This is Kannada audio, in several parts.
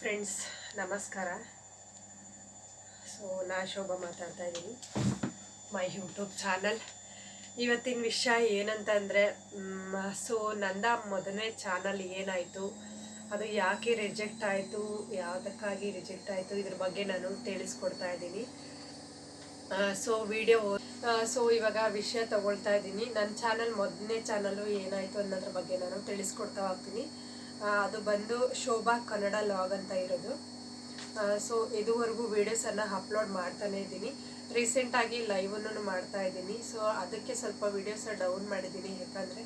ಫ್ರೆಂಡ್ಸ್ ನಮಸ್ಕಾರ. ಸೊ ನಾ ಶೋಭಾ ಮಾತಾಡ್ತಾ ಇದ್ದೀನಿ. ಮೈ ಯೂಟ್ಯೂಬ್ ಚಾನಲ್ ಇವತ್ತಿನ ವಿಷಯ ಏನಂತಂದರೆ ಸೊ ನಂದ ಮೊದಲನೇ ಚಾನಲ್ ಏನಾಯಿತು, ಅದು ಯಾಕೆ ರಿಜೆಕ್ಟ್ ಆಯಿತು, ಯಾವುದಕ್ಕಾಗಿ ರಿಜೆಕ್ಟ್ ಆಯಿತು, ಇದ್ರ ಬಗ್ಗೆ ನಾನು ತಿಳಿಸ್ಕೊಡ್ತಾ ಇದ್ದೀನಿ. ಸೊ ವಿಡಿಯೋ ಸೊ ಇವಾಗ ವಿಷಯ ತಗೊಳ್ತಾ ಇದ್ದೀನಿ. ನನ್ನ ಚಾನಲ್ ಮೊದಲನೇ ಚಾನಲು ಏನಾಯಿತು ಅನ್ನೋದ್ರ ಬಗ್ಗೆ ನಾನು ತಿಳಿಸ್ಕೊಡ್ತಾ ಹೋಗ್ತೀನಿ. ಅದು ಬಂದು ಶೋಭಾ ಕನ್ನಡ ಲಾಗ್ ಅಂತ ಇರೋದು. ಸೊ ಇದುವರೆಗೂ ವೀಡಿಯೋಸನ್ನು ಅಪ್ಲೋಡ್ ಮಾಡ್ತಾನೆ ಇದ್ದೀನಿ. ರೀಸೆಂಟಾಗಿ ಲೈವನ್ನು ಮಾಡ್ತಾ ಇದ್ದೀನಿ. ಸೊ ಅದಕ್ಕೆ ಸ್ವಲ್ಪ ವೀಡಿಯೋಸ ಡೌನ್ ಮಾಡಿದ್ದೀನಿ. ಯಾಕಂದರೆ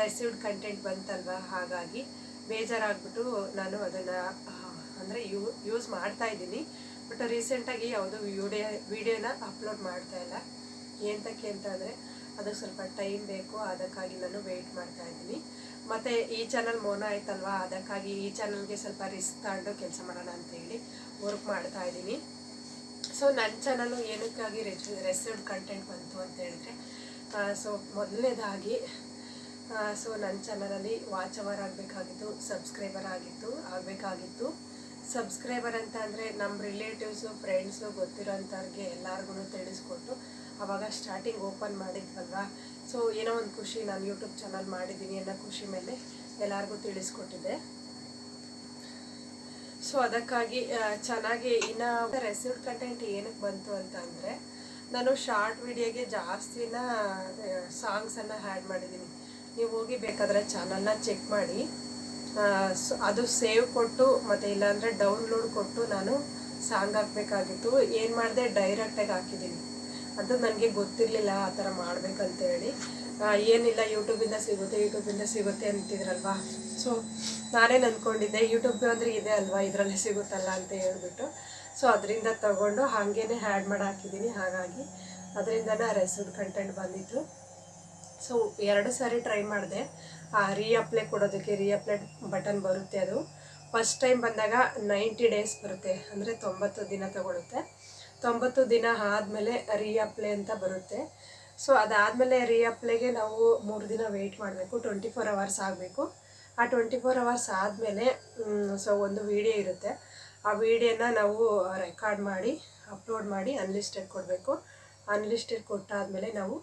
ರೆಸಿವ್ಡ್ ಕಂಟೆಂಟ್ ಬಂತಲ್ವ? ಹಾಗಾಗಿ ಬೇಜಾರಾಗ್ಬಿಟ್ಟು ನಾನು ಅದನ್ನು ಅಂದರೆ ಯೂ ಯೂಸ್ ಮಾಡ್ತಾ ಇದ್ದೀನಿ. ಬಟ್ ರೀಸೆಂಟಾಗಿ ಯಾವುದೋ ವಿಡಿಯೋ ವೀಡಿಯೋನ ಅಪ್ಲೋಡ್ ಮಾಡ್ತಾ ಇಲ್ಲ. ಏನಕ್ಕೆ ಅಂತ ಅದಕ್ಕೆ ಅದು ಸ್ವಲ್ಪ ಟೈಮ್ ಬೇಕು. ಅದಕ್ಕಾಗಿ ನಾನು ವೆಯ್ಟ್ ಮಾಡ್ತಾ ಇದ್ದೀನಿ. ಮತ್ತು ಈ ಚಾನಲ್ ಮೋನ ಆಯ್ತಲ್ವಾ? ಅದಕ್ಕಾಗಿ ಈ ಚಾನಲ್ಗೆ ಸ್ವಲ್ಪ ರಿಸ್ಕ್ ತಗೊಂಡು ಕೆಲಸ ಮಾಡೋಣ ಅಂತ ಹೇಳಿ ವರ್ಕ್ ಮಾಡ್ತಾ ಇದ್ದೀನಿ. ಸೊ ನನ್ನ ಚಾನಲ್ಲು ಏನಕ್ಕಾಗಿ ರೆಸ್ ರೆಸಿವ್ಡ್ ಕಂಟೆಂಟ್ ಬಂತು ಅಂತ ಹೇಳಿದ್ರೆ ಸೊ ಮೊದಲನೇದಾಗಿ ಸೊ ನನ್ನ ಚಾನಲಲ್ಲಿ ವಾಚ್ ಅವರ್ ಆಗಬೇಕಾಗಿತ್ತು ಸಬ್ಸ್ಕ್ರೈಬರ್ ಆಗಿತ್ತು, ಆಗಬೇಕಾಗಿತ್ತು. ಸಬ್ಸ್ಕ್ರೈಬರ್ ಅಂತ ಅಂದರೆ ನಮ್ಮ ರಿಲೇಟಿವ್ಸು ಫ್ರೆಂಡ್ಸು ಗೊತ್ತಿರೋಂಥವ್ರಿಗೆ ಎಲ್ಲರಿಗೂ ತಿಳಿಸ್ಕೊಟ್ಟು ಅವಾಗ ಸ್ಟಾರ್ಟಿಂಗ್ ಓಪನ್ ಮಾಡಿದ್ವಲ್ವಾ? ಸೊ ಏನೋ ಒಂದು ಖುಷಿ ನಾನು ಯೂಟ್ಯೂಬ್ ಚಾನಲ್ ಮಾಡಿದ್ದೀನಿ ಅನ್ನೋ ಖುಷಿ ಮೇಲೆ ಎಲ್ಲರಿಗೂ ತಿಳಿಸ್ಕೊಟ್ಟಿದ್ದೆ ಸೊ ಅದಕ್ಕಾಗಿ ಚೆನ್ನಾಗಿ ಇನ್ನು ರೆಸಿವ್ಡ್ ಕಂಟೆಂಟ್ ಏನಕ್ಕೆ ಬಂತು ಅಂತ ಅಂದರೆ, ನಾನು ಶಾರ್ಟ್ ವಿಡಿಯೋಗೆ ಜಾಸ್ತಿನ ಸಾಂಗ್ಸನ್ನು ಹ್ಯಾಡ್ ಮಾಡಿದ್ದೀನಿ. ನೀವು ಹೋಗಿ ಬೇಕಾದರೆ ಚಾನಲ್ನ ಚೆಕ್ ಮಾಡಿ. ಅದು ಸೇವ್ ಕೊಟ್ಟು, ಮತ್ತು ಇಲ್ಲಾಂದರೆ ಡೌನ್ಲೋಡ್ ಕೊಟ್ಟು ನಾನು ಸಾಂಗ್ ಹಾಕಬೇಕಾಗಿತ್ತು. ಏನು ಮಾಡಿದೆ? ಡೈರೆಕ್ಟಾಗಿ ಹಾಕಿದ್ದೀನಿ. ಅದು ನನಗೆ ಗೊತ್ತಿರಲಿಲ್ಲ ಆ ಥರ ಮಾಡಬೇಕಂತೇಳಿ. ಆ, ಏನಿಲ್ಲ ಯೂಟ್ಯೂಬಿಂದ ಸಿಗುತ್ತೆ ಯೂಟ್ಯೂಬಿಂದ ಸಿಗುತ್ತೆ ಅಂತಿದ್ರಲ್ವಾ? ಸೊ ನಾನೇನು ಅಂದ್ಕೊಂಡಿದ್ದೆ ಯೂಟ್ಯೂಬ್ ಅಂದರೆ ಇದೆ ಅಲ್ವಾ? ಇದರಲ್ಲಿ ಸಿಗುತ್ತಲ್ಲ ಅಂತ ಹೇಳ್ಬಿಟ್ಟು. ಸೊ ಅದರಿಂದ ತಗೊಂಡು ಹಾಗೇನೆ ಆ್ಯಡ್ ಮಾಡಿ ಹಾಕಿದ್ದೀನಿ. ಹಾಗಾಗಿ ಅದರಿಂದನೇ ರೆಸಿಪಿ ಕಂಟೆಂಟ್ ಬಂದಿತ್ತು. ಸೊ ಎರಡು ಸಾರಿ ಟ್ರೈ ಮಾಡಿದೆ. ರೀಅಪ್ಲೈ ಕೊಡೋದಕ್ಕೆ ರೀಅಪ್ಲೈ ಬಟನ್ ಬರುತ್ತೆ ಅದು. ಫಸ್ಟ್ ಟೈಮ್ ಬಂದಾಗ ನೈಂಟಿ ಡೇಸ್ ಬರುತ್ತೆ. ಅಂದರೆ ತೊಂಬತ್ತು ದಿನ ತಗೊಳುತ್ತೆ. ತೊಂಬತ್ತು ದಿನ ಆದಮೇಲೆ ರೀಅಪ್ಲೈ ಅಂತ ಬರುತ್ತೆ. ಸೊ ಅದಾದಮೇಲೆ ರೀಅಪ್ಲೈಗೆ ನಾವು ಮೂರು ದಿನ ವೆಯ್ಟ್ ಮಾಡಬೇಕು. ಟ್ವೆಂಟಿ ಫೋರ್ ಅವರ್ಸ್ ಆಗಬೇಕು. ಆ ಟ್ವೆಂಟಿ ಫೋರ್ ಅವರ್ಸ್ ಆದಮೇಲೆ ಸೊ ಒಂದು ವಿಡಿಯೋ ಇರುತ್ತೆ. ಆ ವಿಡಿಯೋನ ನಾವು ರೆಕಾರ್ಡ್ ಮಾಡಿ ಅಪ್ಲೋಡ್ ಮಾಡಿ ಅನ್ಲಿಸ್ಟೆಡ್ ಕೊಡಬೇಕು. ಅನ್ಲಿಸ್ಟೆಡ್ ಕೊಟ್ಟಾದಮೇಲೆ ನಾವು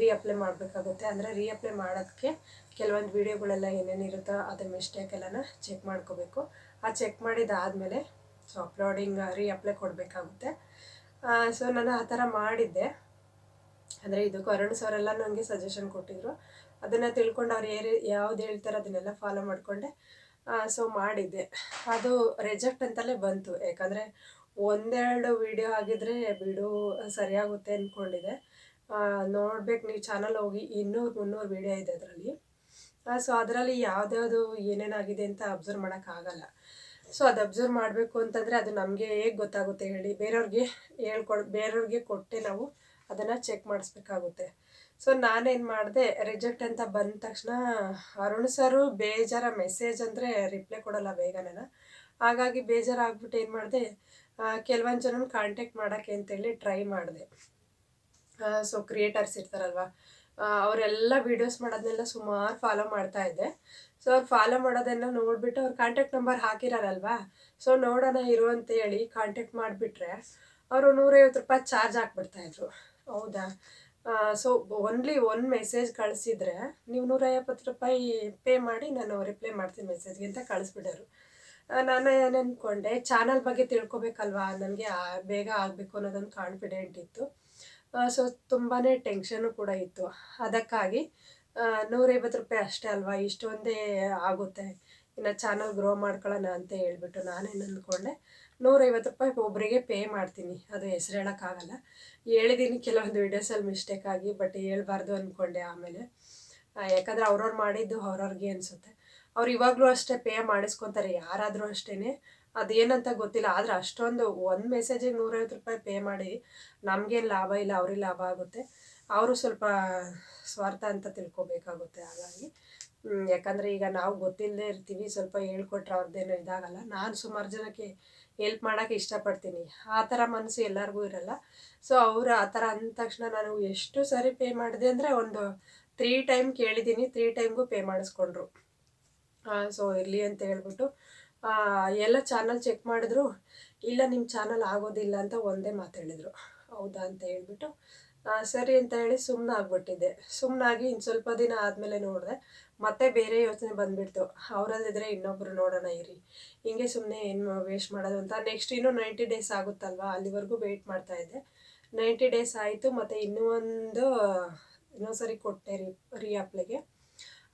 ರೀಅಪ್ಲೈ ಮಾಡಬೇಕಾಗುತ್ತೆ. ಅಂದರೆ ರೀಅಪ್ಲೈ ಮಾಡೋದಕ್ಕೆ ಕೆಲವೊಂದು ವೀಡಿಯೋಗಳೆಲ್ಲ ಏನೇನಿರುತ್ತೋ ಅದರ ಮಿಸ್ಟೇಕ್ ಎಲ್ಲನ ಚೆಕ್ ಮಾಡ್ಕೋಬೇಕು. ಆ ಚೆಕ್ ಮಾಡಿದಾದಮೇಲೆ ಸೊ ಅಪ್ಲೋಡಿಂಗ್ ರೀಅಪ್ಲೈ ಕೊಡಬೇಕಾಗುತ್ತೆ. ಸೊ ನಾನು ಆ ಥರ ಮಾಡಿದ್ದೆ. ಅಂದರೆ ಇದು ಕರುಣ್ ಸರ್ ಎಲ್ಲ ನನಗೆ ಸಜೆಷನ್ ಕೊಟ್ಟಿದ್ರು. ಅದನ್ನು ತಿಳ್ಕೊಂಡು ಅವ್ರು ಏರಿ, ಯಾವ್ದು ಹೇಳ್ತಾರೆ ಅದನ್ನೆಲ್ಲ ಫಾಲೋ ಮಾಡಿಕೊಂಡೆ. ಸೊ ಮಾಡಿದ್ದೆ. ಅದು ರಿಜೆಕ್ಟ್ ಅಂತಲೇ ಬಂತು. ಯಾಕಂದರೆ ಒಂದೆರಡು ವಿಡಿಯೋ ಆಗಿದ್ರೆ ಬಿಡು, ಸರಿಯಾಗುತ್ತೆ ಅಂದ್ಕೊಂಡಿದ್ದೆ ನೋಡ್ಬೇಕು, ನೀವು ಚಾನಲ್ ಹೋಗಿ ಇನ್ನೂರು ಮುನ್ನೂರು ವಿಡಿಯೋ ಇದೆ ಅದರಲ್ಲಿ. ಸೊ ಅದರಲ್ಲಿ ಯಾವ್ದ್ಯಾವುದು ಏನೇನಾಗಿದೆ ಅಂತ ಅಬ್ಸರ್ವ್ ಮಾಡೋಕ್ಕಾಗಲ್ಲ. ಸೊ ಅದು ಅಬ್ಸರ್ವ್ ಮಾಡಬೇಕು ಅಂತಂದರೆ ಅದು ನಮಗೆ ಹೇಗೆ ಗೊತ್ತಾಗುತ್ತೆ ಹೇಳಿ. ಬೇರೆಯವ್ರಿಗೆ ಹೇಳ್ಕೊಡ್, ಬೇರೆಯವ್ರಿಗೆ ಕೊಟ್ಟೆ ನಾವು ಅದನ್ನು ಚೆಕ್ ಮಾಡಿಸ್ಬೇಕಾಗುತ್ತೆ. ಸೊ ನಾನೇನು ಮಾಡಿದೆ ರಿಜೆಕ್ಟ್ ಅಂತ ಬಂದ ತಕ್ಷಣ ಅರುಣ್ ಸರು ಬೇಜಾರ ಮೆಸೇಜ್ ಅಂದರೆ ರಿಪ್ಲೈ ಕೊಡಲ್ಲ ಬೇಗನೆ ಹಾಗಾಗಿ ಬೇಜಾರಾಗ್ಬಿಟ್ಟು ಏನು ಮಾಡಿದೆ ಕೆಲವೊಂದು ಜನನ ಕಾಂಟ್ಯಾಕ್ಟ್ ಮಾಡೋಕ್ಕೆ ಅಂತೇಳಿ ಟ್ರೈ ಮಾಡಿದೆ. ಸೊ ಕ್ರಿಯೇಟರ್ಸ್ ಇರ್ತಾರಲ್ವ ಅವರೆಲ್ಲ ವೀಡಿಯೋಸ್ ಮಾಡೋದನ್ನೆಲ್ಲ ಸುಮಾರು ಫಾಲೋ ಮಾಡ್ತಾ ಇದ್ದೆ. ಸೊ ಅವ್ರು ಫಾಲೋ ಮಾಡೋದನ್ನ ನೋಡಿಬಿಟ್ಟು ಅವ್ರ ಕಾಂಟ್ಯಾಕ್ಟ್ ನಂಬರ್ ಹಾಕಿರಲ್ವಾ ಸೊ ನೋಡೋಣ ಇರು ಅಂತ ಹೇಳಿ ಕಾಂಟ್ಯಾಕ್ಟ್ ಮಾಡಿಬಿಟ್ರೆ ಅವರು ನೂರೈವತ್ತು ರೂಪಾಯಿ ಚಾರ್ಜ್ ಹಾಕ್ಬಿಡ್ತಾಯಿದ್ರು ಹೌದಾ? ಸೊ ಓನ್ಲಿ ಒನ್ ಮೆಸೇಜ್ ಕಳಿಸಿದ್ರೆ ನೀವು ನೂರೈವತ್ತು ರೂಪಾಯಿ ಪೇ ಮಾಡಿ ನಾನು ರಿಪ್ಲೈ ಮಾಡ್ತೀನಿ ಮೆಸೇಜ್ಗೆ ಅಂತ ಕಳಿಸ್ಬಿಟ್ಟರು ಆ, ನಾನು ಏನು ಅಂದ್ಕೊಂಡೆ ಚಾನಲ್ ಬಗ್ಗೆ ತಿಳ್ಕೊಬೇಕಲ್ವಾ? ನನಗೆ ಬೇಗ ಆಗಬೇಕು ಅನ್ನೋದೊಂದು ಕಾನ್ಫಿಡೆಂಟ್ ಇತ್ತು. ಸೊ ತುಂಬಾ ಟೆನ್ಷನು ಕೂಡ ಇತ್ತು. ಅದಕ್ಕಾಗಿ ನೂರೈವತ್ತು ರೂಪಾಯಿ ಅಷ್ಟೇ ಅಲ್ವಾ? ಇಷ್ಟೊಂದೇ ಆಗುತ್ತೆ. ಇನ್ನು ಚಾನಲ್ ಗ್ರೋ ಮಾಡ್ಕೊಳ್ಳೋಣ ಅಂತ ಹೇಳ್ಬಿಟ್ಟು ನಾನೇನು ಅಂದ್ಕೊಂಡೆ ನೂರೈವತ್ತು ರೂಪಾಯಿ ಒಬ್ಬರಿಗೆ ಪೇ ಮಾಡ್ತೀನಿ. ಅದು ಹೆಸ್ರು ಹೇಳೋಕ್ಕಾಗಲ್ಲ. ಹೇಳಿದ್ದೀನಿ ಕೆಲವೊಂದು ವೀಡಿಯೋಸಲ್ಲಿ ಮಿಸ್ಟೇಕ್ ಆಗಿ ಬಟ್ ಹೇಳ್ಬಾರ್ದು ಅಂದ್ಕೊಂಡೆ ಆಮೇಲೆ. ಯಾಕಂದರೆ ಅವ್ರವ್ರು ಮಾಡಿದ್ದು ಅವ್ರವ್ರಿಗೆ ಅನಿಸುತ್ತೆ. ಅವ್ರು ಇವಾಗಲೂ ಅಷ್ಟೇ ಪೇ ಮಾಡಿಸ್ಕೊತಾರೆ, ಯಾರಾದರೂ ಅಷ್ಟೇ ಅದೇನಂತ ಗೊತ್ತಿಲ್ಲ, ಆದರೆ ಅಷ್ಟೊಂದು ಒಂದು ಮೆಸೇಜಿಗೆ ನೂರೈವತ್ತು ರೂಪಾಯಿ ಪೇ ಮಾಡಿ ನಮಗೇನು ಲಾಭ ಇಲ್ಲ, ಅವ್ರಿಗೆ ಲಾಭ ಆಗುತ್ತೆ. ಅವರು ಸ್ವಲ್ಪ ಸ್ವಾರ್ಥ ಅಂತ ತಿಳ್ಕೊಬೇಕಾಗುತ್ತೆ ಹಾಗಾಗಿ. ಯಾಕಂದರೆ ಈಗ ನಾವು ಗೊತ್ತಿಲ್ಲದೆ ಇರ್ತೀವಿ, ಸ್ವಲ್ಪ ಹೇಳ್ಕೊಟ್ರೆ ಅವ್ರದ್ದೇನು ಇದಾಗಲ್ಲ. ನಾನು ಸುಮಾರು ಜನಕ್ಕೆ ಹೆಲ್ಪ್ ಮಾಡೋಕ್ಕೆ ಇಷ್ಟಪಡ್ತೀನಿ. ಆ ಥರ ಮನಸ್ಸು ಎಲ್ಲರಿಗೂ ಇರಲ್ಲ. ಸೊ ಅವರು ಆ ಥರ ಅಂದ ತಕ್ಷಣ ನಾನು ಎಷ್ಟು ಸರಿ ಪೇ ಮಾಡಿದೆ ಅಂದರೆ ಒಂದು ತ್ರೀ ಟೈಮ್ ಕೇಳಿದ್ದೀನಿ ತ್ರೀ ಟೈಮ್ಗೂ ಪೇ ಮಾಡಿಸ್ಕೊಂಡ್ರು. ಸೊ ಇರಲಿ ಅಂತ ಹೇಳ್ಬಿಟ್ಟು ಎಲ್ಲ ಚಾನಲ್ ಚೆಕ್ ಮಾಡಿದ್ರು. ಇಲ್ಲ ನಿಮ್ಮ ಚಾನಲ್ ಆಗೋದಿಲ್ಲ ಅಂತ ಒಂದೇ ಮಾತು ಹೇಳಿದರು. ಹೌದಾ ಅಂತ ಹೇಳ್ಬಿಟ್ಟು ಸರಿ ಅಂತ ಹೇಳಿ ಸುಮ್ಮನೆ ಆಗಿಬಿಟ್ಟಿದ್ದೆ. ಸುಮ್ಮನಾಗಿ ಇನ್ನು ಸ್ವಲ್ಪ ದಿನ ಆದಮೇಲೆ ನೋಡಿದೆ, ಮತ್ತೆ ಬೇರೆ ಯೋಚನೆ ಬಂದುಬಿಡ್ತು. ಅವರಲ್ಲಿದ್ದರೆ ಇನ್ನೊಬ್ಬರು ನೋಡೋಣ ಇರಿ. ಹಿಂಗೆ ಸುಮ್ಮನೆ ಏನು ವೇಸ್ಟ್ ಮಾಡೋದು ಅಂತ. ನೆಕ್ಸ್ಟ್ ಇನ್ನೂ ನೈಂಟಿ ಡೇಸ್ ಆಗುತ್ತಲ್ವಾ? ಅಲ್ಲಿವರೆಗೂ ವೆಯ್ಟ್ ಮಾಡ್ತಾ ಇದ್ದೆ. ನೈಂಟಿ ಡೇಸ್ ಆಯಿತು, ಮತ್ತು ಇನ್ನೂ ಒಂದು ಇನ್ನೊಂದು ಸರಿ ಕೊಟ್ಟೆ ರೀ ರೀ ಅಪ್ಲಿಗೆ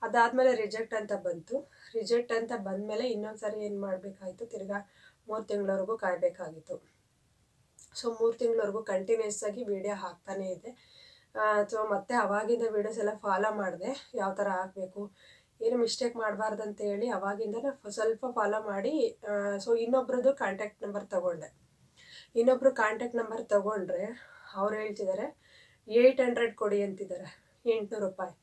ಅದಾದಮೇಲೆ ರಿಜೆಕ್ಟ್ ಅಂತ ಬಂತು. ರಿಜೆಕ್ಟ್ ಅಂತ ಬಂದಮೇಲೆ ಇನ್ನೊಂದು ಸಾರಿ ಏನು ಮಾಡಬೇಕಾಯಿತು? ತಿರ್ಗಾ ಮೂರು ತಿಂಗಳವರೆಗೂ ಕಾಯಬೇಕಾಗಿತ್ತು. ಸೊ ಮೂರು ತಿಂಗಳವರೆಗೂ ಕಂಟಿನ್ಯೂಸ್ ಆಗಿ ವೀಡಿಯೋ ಹಾಕ್ತಾನೇ ಇದೆ ಸೊ ಮತ್ತೆ ಅವಾಗಿಂದ ವೀಡಿಯೋಸ್ ಎಲ್ಲ ಫಾಲೋ ಮಾಡಿದೆ. ಯಾವ ಥರ ಹಾಕಬೇಕು? ಏನು ಮಿಸ್ಟೇಕ್ ಮಾಡಬಾರ್ದು ಅಂತ ಹೇಳಿ ಅವಾಗಿಂದ ಸ್ವಲ್ಪ ಫಾಲೋ ಮಾಡಿ ಸೊ ಇನ್ನೊಬ್ರದ್ದು ಕಾಂಟ್ಯಾಕ್ಟ್ ನಂಬರ್ ತಗೊಂಡೆ. ಇನ್ನೊಬ್ರು ಕಾಂಟ್ಯಾಕ್ಟ್ ನಂಬರ್ ತಗೊಂಡ್ರೆ ಅವ್ರು ಹೇಳ್ತಿದ್ದಾರೆ ಏಯ್ಟ್ ಹಂಡ್ರೆಡ್ ಕೊಡಿ ಅಂತಿದ್ದಾರೆ ಎಂಟುನೂರು ರೂಪಾಯಿ.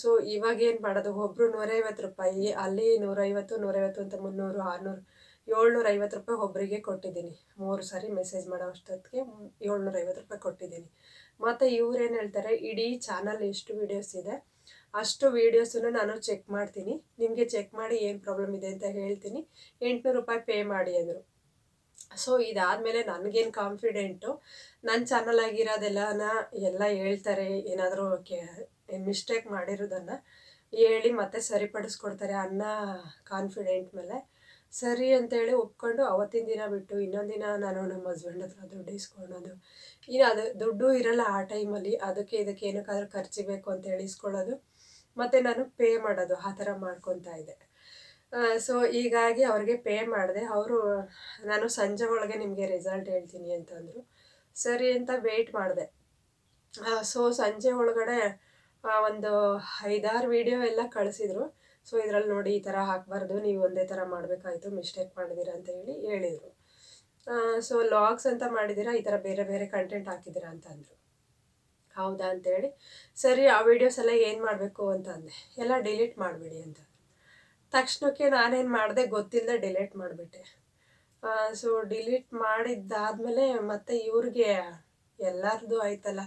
ಸೊ ಇವಾಗ ಏನು ಮಾಡೋದು? ಒಬ್ಬರು ನೂರೈವತ್ತು ರೂಪಾಯಿ, ಅಲ್ಲಿ ನೂರೈವತ್ತು ನೂರೈವತ್ತು ಅಂತ ಮುನ್ನೂರು, ಆರುನೂರು ಏಳ್ನೂರ ಐವತ್ತು ರೂಪಾಯಿ ಒಬ್ಬರಿಗೆ ಕೊಟ್ಟಿದ್ದೀನಿ. ಮೂರು ಸಾರಿ ಮೆಸೇಜ್ ಮಾಡೋ ಅಷ್ಟೊತ್ತಿಗೆ ಏಳ್ನೂರ ಐವತ್ತು ರೂಪಾಯಿ ಕೊಟ್ಟಿದ್ದೀನಿ. ಮತ್ತು ಇವ್ರೇನು ಹೇಳ್ತಾರೆ? ಇಡೀ ಚಾನಲ್ ಎಷ್ಟು ವೀಡಿಯೋಸ್ ಇದೆ? ಅಷ್ಟು ವೀಡಿಯೋಸನ್ನು ನಾನು ಚೆಕ್ ಮಾಡ್ತೀನಿ. ನಿಮಗೆ ಚೆಕ್ ಮಾಡಿ ಏನು ಪ್ರಾಬ್ಲಮ್ ಇದೆ ಅಂತ ಹೇಳ್ತೀನಿ. ಎಂಟುನೂರು ರೂಪಾಯಿ ಪೇ ಮಾಡಿ ಅಂದರು. ಸೊ ಇದಾದಮೇಲೆ ನನಗೇನು ಕಾನ್ಫಿಡೆಂಟು ನನ್ನ ಚಾನಲ್ ಆಗಿರೋದೆಲ್ಲನ ಎಲ್ಲ ಹೇಳ್ತಾರೆ. ಏನಾದರೂ ಮಿಸ್ಟೇಕ್ ಮಾಡಿರೋದನ್ನು ಹೇಳಿ ಮತ್ತೆ ಸರಿಪಡಿಸ್ಕೊಡ್ತಾರೆ ಅನ್ನ ಕಾನ್ಫಿಡೆಂಟ್ ಮೇಲೆ. ಸರಿ ಅಂತೇಳಿ ಒಪ್ಕೊಂಡು ಅವತ್ತಿನ ದಿನ ಬಿಟ್ಟು ಇನ್ನೊಂದು ದಿನ ನಾನು ನಮ್ಮ ಹಸ್ಬೆಂಡ್ ಹತ್ರ ದುಡ್ಡು ಇಸ್ಕೊಳೋದು ಇನ್ನು ಅದು ದುಡ್ಡು ಇರಲ್ಲ ಆ ಟೈಮಲ್ಲಿ ಅದಕ್ಕೆ ಇದಕ್ಕೆ ಏನಕ್ಕಾದ್ರೂ ಖರ್ಚು ಬೇಕು ಅಂತ ಇಸ್ಕೊಳ್ಳೋದು. ಮತ್ತು ನಾನು ಪೇ ಮಾಡೋದು, ಆ ಥರ ಮಾಡ್ಕೊತಾ ಇದ್ದೆ. ಸೊ ಹೀಗಾಗಿ ಅವ್ರಿಗೆ ಪೇ ಮಾಡಿದೆ. ಅವರು, ನಾನು ಸಂಜೆ ಒಳಗೆ ನಿಮಗೆ ರಿಸಲ್ಟ್ ಹೇಳ್ತೀನಿ ಅಂತಂದರು. ಸರಿ ಅಂತ ವೆಯ್ಟ್ ಮಾಡಿದೆ. ಸೊ ಸಂಜೆ ಒಳಗಡೆ ಒಂದು ಐದಾರು ವಿಡಿಯೋ ಎಲ್ಲ ಕಳಿಸಿದ್ರು. ಸೊ ಇದರಲ್ಲಿ ನೋಡಿ ಈ ಥರ ಹಾಕಬಾರ್ದು, ನೀವು ಒಂದೇ ಥರ ಮಾಡಬೇಕಾಯ್ತು ಮಿಸ್ಟೇಕ್ ಮಾಡಿದ್ದೀರಾ ಅಂತ ಹೇಳಿ ಹೇಳಿದರು. ಸೊ ಲಾಗ್ಸ್ ಅಂತ ಮಾಡಿದ್ದೀರಾ ಈ ಥರ ಬೇರೆ ಬೇರೆ ಕಂಟೆಂಟ್ ಹಾಕಿದ್ದೀರಾ ಅಂತ ಅಂದರು. ಹೌದಾ ಅಂತೇಳಿ ಸರಿ, ಆ ವಿಡಿಯೋಸ್ ಎಲ್ಲ ಏನು ಮಾಡಬೇಕು ಅಂತ ಅಂದೆ. ಎಲ್ಲ ಡಿಲೀಟ್ ಮಾಡಿಬಿಡಿ ಅಂತ. ತಕ್ಷಣಕ್ಕೆ ನಾನೇನು ಮಾಡಿದೆ, ಗೊತ್ತಿಲ್ಲದೆ ಡಿಲೀಟ್ ಮಾಡಿಬಿಟ್ಟೆ. ಸೊ ಡಿಲೀಟ್ ಮಾಡಿದ್ದಾದಮೇಲೆ ಮತ್ತೆ ಇವ್ರಿಗೆ ಎಲ್ಲರದು ಆಯ್ತಲ್ಲ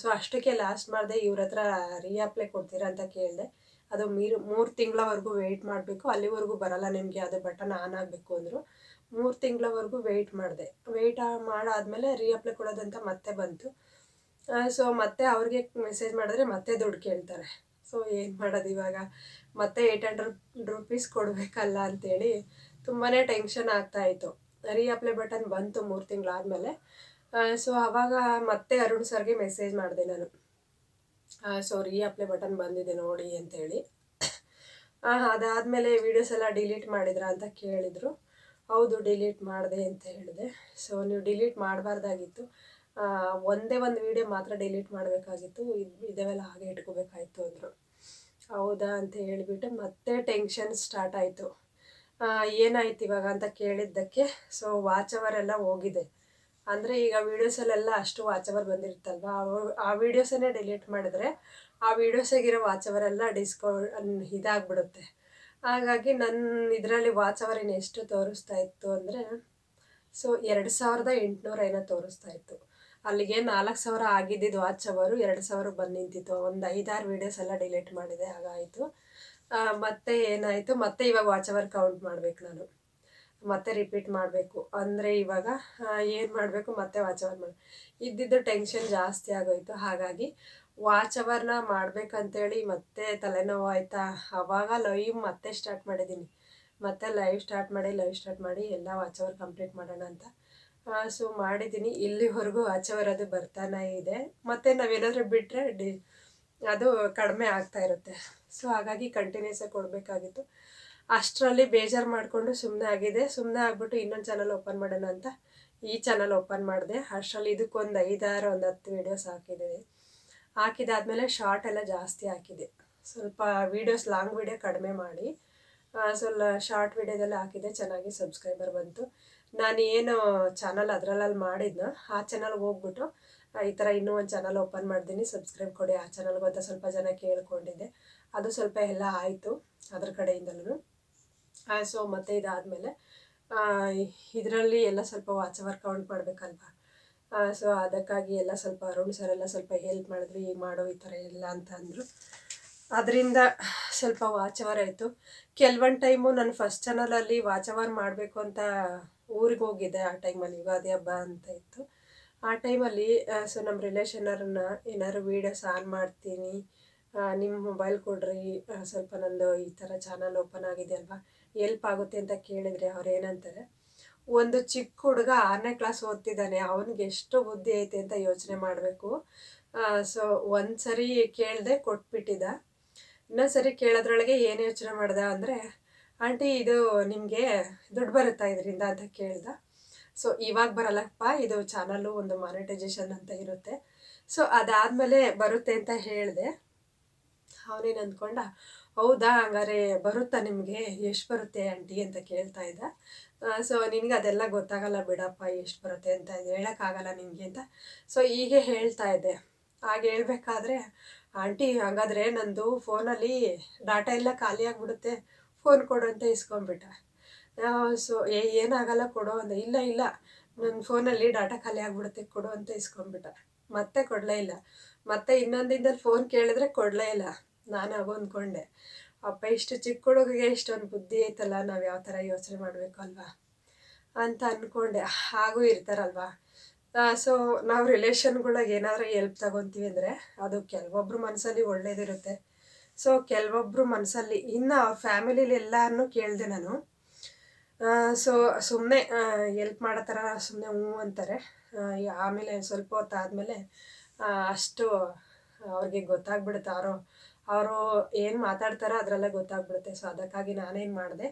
ಸೊ ಅಷ್ಟಕ್ಕೆ ಲಾಸ್ಟ್ ಮಾಡಿದೆ ಇವ್ರ ಹತ್ರ ರೀಅಪ್ಲೈ ಕೊಡ್ತೀರಾ ಅಂತ ಕೇಳಿದೆ. ಅದು ಮೀರು, ಮೂರು ತಿಂಗಳವರೆಗೂ ವೆಯ್ಟ್ ಮಾಡಬೇಕು, ಅಲ್ಲಿವರೆಗೂ ಬರಲ್ಲ ನಿಮಗೆ ಅದು ಬಟನ್ ಆನ್ ಆಗಬೇಕು ಅಂದರು. ಮೂರು ತಿಂಗಳವರೆಗೂ ವೆಯ್ಟ್ ಮಾಡಿದೆ. ವೆಯ್ಟ್ ಮಾಡಾದಮೇಲೆ ರೀಅಪ್ಲೈ ಕೊಡೋದಂತ ಮತ್ತೆ ಬಂತು. ಸೊ ಮತ್ತೆ ಅವ್ರಿಗೆ ಮೆಸೇಜ್ ಮಾಡಿದ್ರೆ ಮತ್ತೆ ದುಡ್ಡು ಕೇಳ್ತಾರೆ. ಸೊ ಏನು ಮಾಡೋದು ಇವಾಗ? ಮತ್ತೆ ಏಯ್ಟ್ ಹಂಡ್ರೆಡ್ ರುಪೀಸ್ ಕೊಡಬೇಕಲ್ಲ ಅಂತೇಳಿ ತುಂಬಾ ಟೆನ್ಷನ್ ಆಗ್ತಾಯಿತ್ತು ರೀಅಪ್ಲೈ ಬಟನ್ ಬಂತು ಮೂರು ತಿಂಗಳಾದಮೇಲೆ. ಸೊ ಆವಾಗ ಮತ್ತೆ ಅರುಣ್ ಸರ್ಗೆ ಮೆಸೇಜ್ ಮಾಡಿದೆ ನಾನು. ಸೊ ರೀಅಪ್ಲೈ ಬಟನ್ ಬಂದಿದೆ ನೋಡಿ ಅಂತೇಳಿ ಅದಾದಮೇಲೆ ವೀಡಿಯೋಸ್ ಎಲ್ಲ ಡಿಲೀಟ್ ಮಾಡಿದ್ರಾ ಅಂತ ಕೇಳಿದರು. ಹೌದು ಡಿಲೀಟ್ ಮಾಡಿದೆ ಅಂತ ಹೇಳಿದೆ. ಸೊ ನೀವು ಡಿಲೀಟ್ ಮಾಡಬಾರ್ದಾಗಿತ್ತು. ಒಂದೇ ಒಂದು ವೀಡಿಯೋ ಮಾತ್ರ ಡಿಲೀಟ್ ಮಾಡಬೇಕಾಗಿತ್ತು. ಇದು ಹಾಗೆ ಇಟ್ಕೋಬೇಕಾಯಿತು ಅಂದರು. ಹೌದಾ ಅಂತ ಹೇಳಿಬಿಟ್ಟು ಮತ್ತೆ ಟೆನ್ಷನ್ ಸ್ಟಾರ್ಟ್ ಆಯಿತು. ಏನಾಯ್ತು ಇವಾಗ ಅಂತ ಕೇಳಿದ್ದಕ್ಕೆ ಸೊ ವಾಚ್ ಅವರ್ ಎಲ್ಲ ಹೋಗಿದೆ. ಅಂದರೆ ಈಗ ವೀಡಿಯೋಸಲ್ಲೆಲ್ಲ ಅಷ್ಟು ವಾಚ್ ಅವರ್ ಬಂದಿರುತ್ತಲ್ವ? ಆ ವೀಡಿಯೋಸನ್ನೇ ಡಿಲೀಟ್ ಮಾಡಿದ್ರೆ ಆ ವೀಡಿಯೋಸಾಗಿರೋ ವಾಚ್ ಅವರ್ ಎಲ್ಲ ಡಿಸ್ಕೌ ಇದಾಗ್ಬಿಡುತ್ತೆ. ಹಾಗಾಗಿ ನನ್ನ ಇದರಲ್ಲಿ ವಾಚ್ ಅವರ್ ಇನ್ನು ಎಷ್ಟು ತೋರಿಸ್ತಾ ಇತ್ತು ಅಂದರೆ ಸೊ ಎರಡು ಸಾವಿರದ ಎಂಟುನೂರ ಏನೋ ತೋರಿಸ್ತಾ ಇತ್ತು. ಅಲ್ಲಿಗೆ ನಾಲ್ಕು ಸಾವಿರ ಆಗಿದ್ದಿದ್ದು ವಾಚ್ ಅವರು ಎರಡು ಸಾವಿರ ಬಂದು ನಿಂತಿತ್ತು. ಒಂದು ಐದಾರು ವೀಡಿಯೋಸ್ ಎಲ್ಲ ಡಿಲೀಟ್ ಮಾಡಿದೆ, ಹಾಗಾಯಿತು. ಮತ್ತೆ ಏನಾಯಿತು? ಮತ್ತೆ ಇವಾಗ ವಾಚ್ ಅವರ್ ಕೌಂಟ್ ಮಾಡಬೇಕು ನಾನು. ಮತ್ತೆ ರಿಪೀಟ್ ಮಾಡಬೇಕು. ಅಂದರೆ ಇವಾಗ ಏನು ಮಾಡಬೇಕು ಮತ್ತೆ ವಾಚ್ ಅವರ್ ಮಾಡಿ. ಇದ್ದಿದ್ದು ಟೆನ್ಷನ್ ಜಾಸ್ತಿ ಆಗೋಯ್ತು. ಹಾಗಾಗಿ ವಾಚ್ ಅವರ್ನ ಮಾಡಬೇಕಂತೇಳಿ ಮತ್ತೆ ತಲೆನೋವು ಆಯಿತಾ? ಆವಾಗ ಲೈವ್ ಮತ್ತೆ ಸ್ಟಾರ್ಟ್ ಮಾಡಿದ್ದೀನಿ. ಮತ್ತೆ ಲೈವ್ ಸ್ಟಾರ್ಟ್ ಮಾಡಿ ಲೈವ್ ಸ್ಟಾರ್ಟ್ ಮಾಡಿ ಎಲ್ಲ ವಾಚ್ ಅವರ್ ಕಂಪ್ಲೀಟ್ ಮಾಡೋಣ ಅಂತ. ಸೊ ಮಾಡಿದ್ದೀನಿ. ಇಲ್ಲಿವರೆಗೂ ವಾಚ್ ಅವರ್ ಅದು ಬರ್ತಾನೆ ಇದೆ. ಮತ್ತು ನಾವೇನಾದರೂ ಬಿಟ್ಟರೆ ಡಿ, ಅದು ಕಡಿಮೆ ಆಗ್ತಾ ಇರುತ್ತೆ. ಸೊ ಹಾಗಾಗಿ ಕಂಟಿನ್ಯೂಸ್ ಆಗಿ ಕೊಡಬೇಕಾಗಿತ್ತು. ಅಷ್ಟರಲ್ಲಿ ಬೇಜಾರು ಮಾಡಿಕೊಂಡು ಸುಮ್ಮನೆ ಆಗಿದೆ. ಸುಮ್ಮನೆ ಆಗ್ಬಿಟ್ಟು ಇನ್ನೊಂದು ಚಾನಲ್ ಓಪನ್ ಮಾಡೋಣ ಅಂತ ಈ ಚಾನಲ್ ಓಪನ್ ಮಾಡಿದೆ. ಅಷ್ಟರಲ್ಲಿ ಇದಕ್ಕೊಂದು ಐದಾರು, ಒಂದು ಹತ್ತು ವೀಡಿಯೋಸ್ ಹಾಕಿದ್ದೀನಿ ಹಾಕಿದಾದ್ಮೇಲೆ ಶಾರ್ಟ್ ಎಲ್ಲ ಜಾಸ್ತಿ ಹಾಕಿದೆ. ಸ್ವಲ್ಪ ವೀಡಿಯೋಸ್ ಲಾಂಗ್ ವೀಡಿಯೋ ಕಡಿಮೆ ಮಾಡಿ. ಸ್ವಲ್ಪ ಶಾರ್ಟ್ ವೀಡಿಯೋದಲ್ಲಿ ಹಾಕಿದೆ. ಚೆನ್ನಾಗಿ ಸಬ್ಸ್ಕ್ರೈಬರ್ ಬಂತು. ನಾನು ಏನು ಚಾನಲ್ ಅದರಲ್ಲಲ್ಲಿ ಮಾಡಿದ್ನ, ಆ ಚಾನಲ್ಗೆ ಹೋಗ್ಬಿಟ್ಟು ಈ ಥರ ಇನ್ನೂ ಒಂದು ಚಾನಲ್ ಓಪನ್ ಮಾಡಿದ್ದೀನಿ ಸಬ್ಸ್ಕ್ರೈಬ್ ಕೊಡಿ ಆ ಚಾನಲ್ಗೆ ಅಂತ ಸ್ವಲ್ಪ ಜನ ಕೇಳ್ಕೊಂಡಿದ್ದೆ ಅದು ಸ್ವಲ್ಪ ಎಲ್ಲ ಆಯಿತು ಅದ್ರ ಕಡೆಯಿಂದಲೂ. ಸೊ ಮತ್ತೆ ಇದಾದಮೇಲೆ ಇದರಲ್ಲಿ ಎಲ್ಲ ಸ್ವಲ್ಪ ವಾಚ್ ಅವರ್ ಕೌಂಟ್ ಮಾಡಬೇಕಲ್ವಾ ಸೊ ಅದಕ್ಕಾಗಿ ಎಲ್ಲ ಸ್ವಲ್ಪ ಅರುಣ್ ಸರ್ ಎಲ್ಲ ಸ್ವಲ್ಪ ಹೆಲ್ಪ್ ಮಾಡಿದ್ರು ಈಗ ಮಾಡೋ ಈ ಥರ ಎಲ್ಲ ಅಂತ ಅಂದರು. ಅದರಿಂದ ಸ್ವಲ್ಪ ವಾಚ್ ಅವರ್ ಆಯಿತು. ಕೆಲವೊಂದು ಟೈಮು ನಾನು ಫಸ್ಟ್ ಚಾನಲಲ್ಲಿ ವಾಚ್ ಅವರ್ ಮಾಡಬೇಕು ಅಂತ ಊರಿಗೆ ಹೋಗಿದ್ದೆ ಆ ಟೈಮಲ್ಲಿ ಯುಗಾದಿ ಹಬ್ಬ ಅಂತ ಇತ್ತು. ಆ ಟೈಮಲ್ಲಿ ಸೊ ನಮ್ಮ ರಿಲೇಷನರನ್ನ ಏನಾದ್ರು ವೀಡಿಯೋಸ್ ಆನ್ ಮಾಡ್ತೀನಿ ನಿಮ್ಮ ಮೊಬೈಲ್ ಕೊಡ್ರಿ ಸ್ವಲ್ಪ ನಂದು ಈ ಥರ ಚಾನಲ್ ಓಪನ್ ಆಗಿದೆ ಅಲ್ವಾ? ಎಲ್ಪ್ ಆಗುತ್ತೆ ಅಂತ ಕೇಳಿದರೆ ಅವ್ರು ಏನಂತಾರೆ, ಒಂದು ಚಿಕ್ಕ ಹುಡುಗ ಆರನೇ ಕ್ಲಾಸ್ ಓದ್ತಿದ್ದಾನೆ, ಅವನಿಗೆ ಎಷ್ಟು ಬುದ್ಧಿ ಐತೆ ಅಂತ ಯೋಚನೆ ಮಾಡಬೇಕು. ಸೊ ಒಂದು ಸರಿ ಕೇಳಿದೆ ಕೊಟ್ಬಿಟ್ಟಿದ್ದ ಇನ್ನೊಂದು ಸರಿ ಕೇಳೋದ್ರೊಳಗೆ ಏನು ಯೋಚನೆ ಮಾಡ್ದ ಅಂದರೆ, ಆಂಟಿ, ಇದು ನಿಮಗೆ ದುಡ್ಡು ಬರುತ್ತಾ ಇದರಿಂದ ಅಂತ ಕೇಳ್ದ. ಸೊ ಇವಾಗ ಬರಲ್ಲಪ್ಪ, ಇದು ಚಾನಲ್ಲು ಒಂದು ಮಾನಿಟೈಸೇಷನ್ ಅಂತ ಇರುತ್ತೆ. ಸೊ ಅದಾದಮೇಲೆ ಬರುತ್ತೆ ಅಂತ ಹೇಳಿದೆ. ಅವನೇನು ಅಂದ್ಕೊಂಡ ಹೌದಾ? ಹಂಗಾರೆ ಬರುತ್ತಾ ನಿಮಗೆ? ಎಷ್ಟು ಬರುತ್ತೆ ಆಂಟಿ ಅಂತ ಕೇಳ್ತಾ ಇದ್ದ. ಸೊ ನಿನಗೆ ಅದೆಲ್ಲ ಗೊತ್ತಾಗಲ್ಲ ಬಿಡಪ್ಪ, ಎಷ್ಟು ಬರುತ್ತೆ ಅಂತ ಹೇಳೋಕ್ಕಾಗಲ್ಲ ನಿನಗೆ ಅಂತ. ಸೊ ಹೀಗೆ ಹೇಳ್ತಾ ಇದ್ದೆ. ಹಾಗೆ ಹೇಳಬೇಕಾದ್ರೆ, ಆಂಟಿ, ಹಾಗಾದರೆ ನಂದು ಫೋನಲ್ಲಿ ಡಾಟಾ ಎಲ್ಲ ಖಾಲಿ ಆಗಿಬಿಡುತ್ತೆ. ಫೋನ್ ಕೊಡು ಅಂತ ಇಸ್ಕೊಂಡ್ಬಿಟ್ಟ. ಸೊ ಏ, ಏನಾಗಲ್ಲ ಕೊಡು ಅಂತ ಇಲ್ಲ ಇಲ್ಲ. ನನ್ನ ಫೋನಲ್ಲಿ ಡಾಟಾ ಖಾಲಿ ಆಗಿಬಿಡುತ್ತೆ, ಕೊಡು ಅಂತ ಇಸ್ಕೊಂಡ್ಬಿಟ್ಟ. ಮತ್ತೆ ಕೊಡಲೇ ಇಲ್ಲ. ಮತ್ತೆ ಇನ್ನೊಂದು ದಿನದಲ್ಲಿ ಫೋನ್ ಕೇಳಿದ್ರೆ ಕೊಡಲೇ ಇಲ್ಲ. ನಾನು ಆಗ ಅಂದ್ಕೊಂಡೆ ಅಪ್ಪ ಇಷ್ಟು ಚಿಕ್ಕ ಹುಡುಗಿಗೆ ಇಷ್ಟೊಂದು ಬುದ್ಧಿ ಐತಲ್ಲ, ನಾವು ಯಾವ ಥರ ಯೋಚನೆ ಮಾಡಬೇಕು ಅಲ್ವಾ? ಅಂತ ಅಂದ್ಕೊಂಡೆ ಹಾಗೂ ಇರ್ತಾರಲ್ವಾ? ಸೊ ನಾವು ರಿಲೇಷನ್ಗಳಾಗ ಏನಾದರೂ ಎಲ್ಪ್ ತಗೊತೀವಿ ಅಂದರೆ, ಅದು ಕೆಲವೊಬ್ರು ಮನಸ್ಸಲ್ಲಿ ಒಳ್ಳೇದಿರುತ್ತೆ. ಸೊ ಕೆಲವೊಬ್ರು ಮನಸ್ಸಲ್ಲಿ ಇನ್ನು ಫ್ಯಾಮಿಲಿಲಿ ಎಲ್ಲರನ್ನೂ ಕೇಳಿದೆ ನಾನು. ಸೊ ಸುಮ್ಮನೆ ಎಲ್ಪ್ ಮಾಡೋ ಥರ ಸುಮ್ಮನೆ ಹ್ಞೂ ಅಂತಾರೆ. ಆಮೇಲೆ ಸ್ವಲ್ಪ ಹೊತ್ತು ಆದಮೇಲೆ ಅಷ್ಟು ಅವ್ರಿಗೆ ಗೊತ್ತಾಗ್ಬಿಡುತ್ತೆ. ಅವರು ಅವರು ಏನು ಮಾತಾಡ್ತಾರೋ ಅದರಲ್ಲೇ ಗೊತ್ತಾಗ್ಬಿಡುತ್ತೆ. ಸೊ ಅದಕ್ಕಾಗಿ ನಾನೇನು ಮಾಡಿದೆ,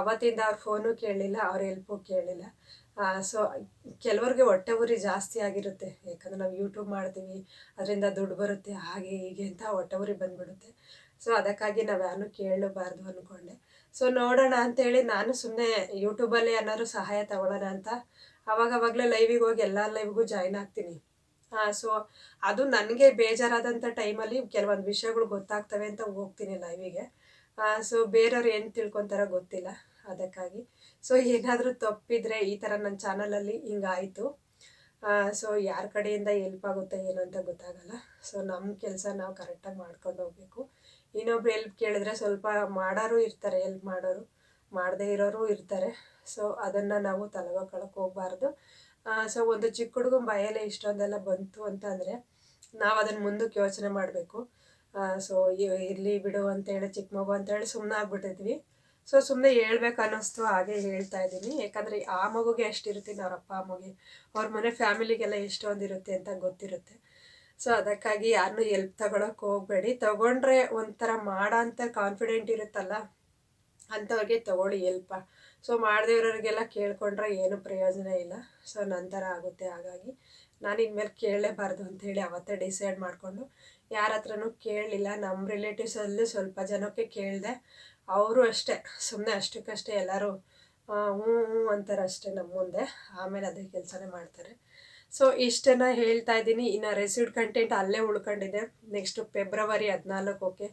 ಅವತ್ತಿಂದ ಅವ್ರ ಫೋನು ಕೇಳಲಿಲ್ಲ, ಅವ್ರ ಎಲ್ಪು ಕೇಳಲಿಲ್ಲ. ಸೊ ಕೆಲವ್ರಿಗೆ ಹೊಟ್ಟೆ ಉರಿ ಜಾಸ್ತಿ ಆಗಿರುತ್ತೆ. ಯಾಕಂದ್ರೆ ನಾವು ಯೂಟ್ಯೂಬ್ ಮಾಡ್ತೀವಿ, ಅದರಿಂದ ದುಡ್ಡು ಬರುತ್ತೆ, ಹಾಗೆ ಹೀಗೆ ಅಂತ ಹೊಟ್ಟೆ ಉರಿ ಬಂದ್ಬಿಡುತ್ತೆ. ಸೊ ಅದಕ್ಕಾಗಿ ನಾವು ಯಾರು ಕೇಳಬಾರ್ದು ಅಂದ್ಕೊಂಡೆ ಸೊ ನೋಡೋಣ ಅಂತೇಳಿ ನಾನು ಸುಮ್ಮನೆ ಯೂಟ್ಯೂಬಲ್ಲಿ ಏನಾದ್ರು ಸಹಾಯ ತಗೊಳ್ಳೋಣ ಅಂತ, ಅವಾಗವಾಗಲೇ ಲೈವಿಗೆ ಹೋಗಿ ಎಲ್ಲ ಲೈವ್ಗೂ ಜಾಯ್ನ್ ಆಗ್ತೀನಿ. ಸೊ ಅದು ನನಗೆ ಬೇಜಾರಾದಂಥ ಟೈಮಲ್ಲಿ ಕೆಲವೊಂದು ವಿಷಯಗಳು ಗೊತ್ತಾಗ್ತವೆ ಅಂತ ಹೋಗ್ತೀನಿ ಲೈವಿಗೆ ಸೊ ಬೇರೆಯವ್ರು ಏನು ತಿಳ್ಕೊತಾರೋ ಗೊತ್ತಿಲ್ಲ ಅದಕ್ಕಾಗಿ. ಸೊ ಏನಾದರೂ ತಪ್ಪಿದರೆ ಈ ಥರ ನನ್ನ ಚಾನಲಲ್ಲಿ ಹಿಂಗಾಯಿತು ಸೊ ಯಾರ ಕಡೆಯಿಂದ ಎಲ್ಪ್ ಆಗುತ್ತೆ ಏನು ಅಂತ ಗೊತ್ತಾಗಲ್ಲ. ಸೊ ನಮ್ಮ ಕೆಲಸ ನಾವು ಕರೆಕ್ಟಾಗಿ ಮಾಡ್ಕೊಂಡು ಹೋಗಬೇಕು. ಇನ್ನೊಬ್ರು ಎಲ್ಪ್ ಕೇಳಿದ್ರೆ ಸ್ವಲ್ಪ ಮಾಡೋರು ಇರ್ತಾರೆ ಎಲ್ಪ್ ಮಾಡೋರು. ಮಾಡದೇ ಇರೋರು ಇರ್ತಾರೆ. ಸೊ ಅದನ್ನು ನಾವು ತಲೆಗೊಕ್ಕಳಕ್ಕೆ ಹೋಗಬಾರ್ದು. ಸೊ ಒಂದು ಚಿಕ್ಕ ಹುಡುಗನ ಬಾಯಲ್ಲೇ ಇಷ್ಟೊಂದೆಲ್ಲ ಬಂತು ಅಂತಂದರೆ ನಾವು ಅದನ್ನು ಮುಂದಕ್ಕೆ ಯೋಚನೆ ಮಾಡಬೇಕು. ಸೊ ಇರಲಿ ಬಿಡು ಅಂತೇಳಿ ಚಿಕ್ಕ ಮಗು ಅಂತೇಳಿ ಸುಮ್ಮನೆ ಆಗ್ಬಿಟ್ಟಿದ್ವಿ. ಸೊ ಸುಮ್ಮನೆ ಹೇಳ್ಬೇಕು ಅನ್ನಿಸ್ತು, ಹಾಗೆ ಹೇಳ್ತಾ ಇದ್ದೀನಿ. ಯಾಕಂದರೆ ಆ ಮಗುಗೆ ಎಷ್ಟಿರುತ್ತೆ ಅವ್ರ ಅಪ್ಪ, ಅಮ್ಮಗೆ. ಅವ್ರ ಮನೆ ಫ್ಯಾಮಿಲಿಗೆಲ್ಲ ಎಷ್ಟೊಂದಿರುತ್ತೆ ಅಂತ ಗೊತ್ತಿರುತ್ತೆ. ಸೊ ಅದಕ್ಕಾಗಿ ಯಾರನ್ನೂ ಎಲ್ಪ್ ತಗೊಳಕ್ಕೆ ಹೋಗಬೇಡಿ. ತಗೊಂಡ್ರೆ ಒಂಥರ ಮಾಡೋ ಅಂತ ಕಾನ್ಫಿಡೆಂಟ್ ಇರುತ್ತಲ್ಲ, ಅಂಥವ್ರಿಗೆ ತಗೊಳ್ಳಿ ಎಲ್ಪ. ಸೊ ಮಾಡದೇ ಇರೋರಿಗೆಲ್ಲ ಕೇಳ್ಕೊಂಡ್ರೆ ಏನು ಪ್ರಯೋಜನ ಇಲ್ಲ. ಸೊ ನಂತರ ಆಗುತ್ತೆ. ಹಾಗಾಗಿ ನಾನು ಇನ್ಮೇಲೆ ಕೇಳಲೇಬಾರ್ದು ಅಂತೇಳಿ ಅವತ್ತೇ ಡಿಸೈಡ್ ಮಾಡಿಕೊಂಡು ಯಾರ ಹತ್ರನೂ ಕೇಳಲಿಲ್ಲ. ನಮ್ಮ ರಿಲೇಟಿವ್ಸಲ್ಲಿ ಸ್ವಲ್ಪ ಜನಕ್ಕೆ ಕೇಳಿದೆ. ಅವರು ಅಷ್ಟೇ. ಸುಮ್ಮನೆ ಅಷ್ಟಕ್ಕಷ್ಟೇ ಎಲ್ಲರೂ ಹ್ಞೂ ಹ್ಞೂ ಅಂತಾರೆ ಅಷ್ಟೇ ನಮ್ಮ ಮುಂದೆ. ಆಮೇಲೆ ಅದೇ ಕೆಲಸನೇ ಮಾಡ್ತಾರೆ. ಸೊ ಇಷ್ಟನ್ನು ಹೇಳ್ತಾ ಇದ್ದೀನಿ. ಇನ್ನು ರೆಸಿಡ್ ಕಂಟೆಂಟ್ ಅಲ್ಲೇ ಉಳ್ಕೊಂಡಿದೆ ನೆಕ್ಸ್ಟು ಫೆಬ್ರವರಿ ಹದಿನಾಲ್ಕಕ್ಕೆ.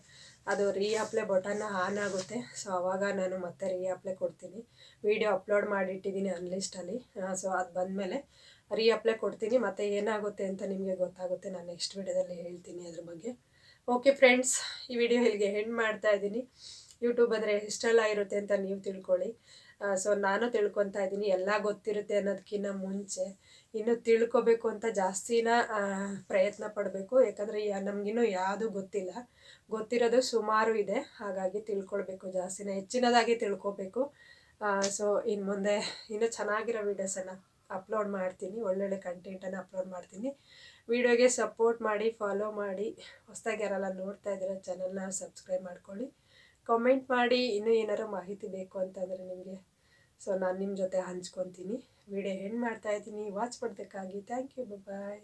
ಅದು ರೀ ಅಪ್ಲೈ ಬಟನ್ ಆನ್ ಆಗುತ್ತೆ. ಸೊ ಅವಾಗ ನಾನು ಮತ್ತೆ ರೀ ಅಪ್ಲೈ ಕೊಡ್ತೀನಿ. ವಿಡಿಯೋ ಅಪ್ಲೋಡ್ ಮಾಡಿಟ್ಟಿದ್ದೀನಿ ಅನ್ಲಿಸ್ಟಲ್ಲಿ ಸೊ ಅದು ಬಂದಮೇಲೆ ರೀ ಅಪ್ಲೈ ಕೊಡ್ತೀನಿ. ಮತ್ತು ಏನಾಗುತ್ತೆ ಅಂತ ನಿಮಗೆ ಗೊತ್ತಾಗುತ್ತೆ. ನಾನು ನೆಕ್ಸ್ಟ್ ವಿಡಿಯೋದಲ್ಲಿ ಹೇಳ್ತೀನಿ ಅದ್ರ ಬಗ್ಗೆ. ಓಕೆ ಫ್ರೆಂಡ್ಸ್ ಈ ವಿಡಿಯೋ ಇಲ್ಲಿಗೆ ಹೆಂಡ್ ಮಾಡ್ತಾ ಇದ್ದೀನಿ. ಯೂಟ್ಯೂಬ್ ಅಂದರೆ ಎಷ್ಟೆಲ್ಲ ಇರುತ್ತೆ ಅಂತ ನೀವು ತಿಳ್ಕೊಳ್ಳಿ. ಸೊ ನಾನು ತಿಳ್ಕೊತಾ ಇದ್ದೀನಿ. ಎಲ್ಲ ಗೊತ್ತಿರುತ್ತೆ ಅನ್ನೋದಕ್ಕಿಂತ ಮುಂಚೆ. ಇನ್ನು ತಿಳ್ಕೊಬೇಕು ಅಂತ ಜಾಸ್ತಿನ ಪ್ರಯತ್ನ ಪಡಬೇಕು. ಯಾಕಂದರೆ ನಮಗಿನ್ನೂ ಯಾವುದು ಗೊತ್ತಿಲ್ಲ. ಗೊತ್ತಿರೋದು ಸುಮಾರು ಇದೆ. ಹಾಗಾಗಿ ತಿಳ್ಕೊಳ್ಬೇಕು ಜಾಸ್ತಿನ. ಹೆಚ್ಚಿನದಾಗಿ ತಿಳ್ಕೊಬೇಕು ಸೊ ಇನ್ನು ಮುಂದೆ ಇನ್ನೂ ಚೆನ್ನಾಗಿರೋ ವೀಡಿಯೋಸನ್ನು ಅಪ್ಲೋಡ್ ಮಾಡ್ತೀನಿ. ಒಳ್ಳೊಳ್ಳೆ ಕಂಟೆಂಟನ್ನು ಅಪ್ಲೋಡ್ ಮಾಡ್ತೀನಿ. ವಿಡಿಯೋಗೆ ಸಪೋರ್ಟ್ ಮಾಡಿ ಫಾಲೋ ಮಾಡಿ. ಹೊಸದಾಗಿ ಯಾರೆಲ್ಲ ನೋಡ್ತಾ ಇದ್ದೀರ ಚಾನಲ್ನ ಸಬ್ಸ್ಕ್ರೈಬ್ ಮಾಡ್ಕೊಳ್ಳಿ. ಕಾಮೆಂಟ್ ಮಾಡಿ. ಇನ್ನೂ ಏನಾರು ಮಾಹಿತಿ ಬೇಕು ಅಂತಂದರೆ ನಿಮಗೆ. ಸೊ ನಾನು ನಿಮ್ಮ ಜೊತೆ ಹಂಚ್ಕೊತೀನಿ. ವಿಡಿಯೋ ಎಂಡ್ ಮಾಡ್ತಾ ಇದ್ದೀನಿ. ವಾಚ್ ಮಾಡೋದಕ್ಕಾಗಿ ಥ್ಯಾಂಕ್ ಯು ಬಾಯ್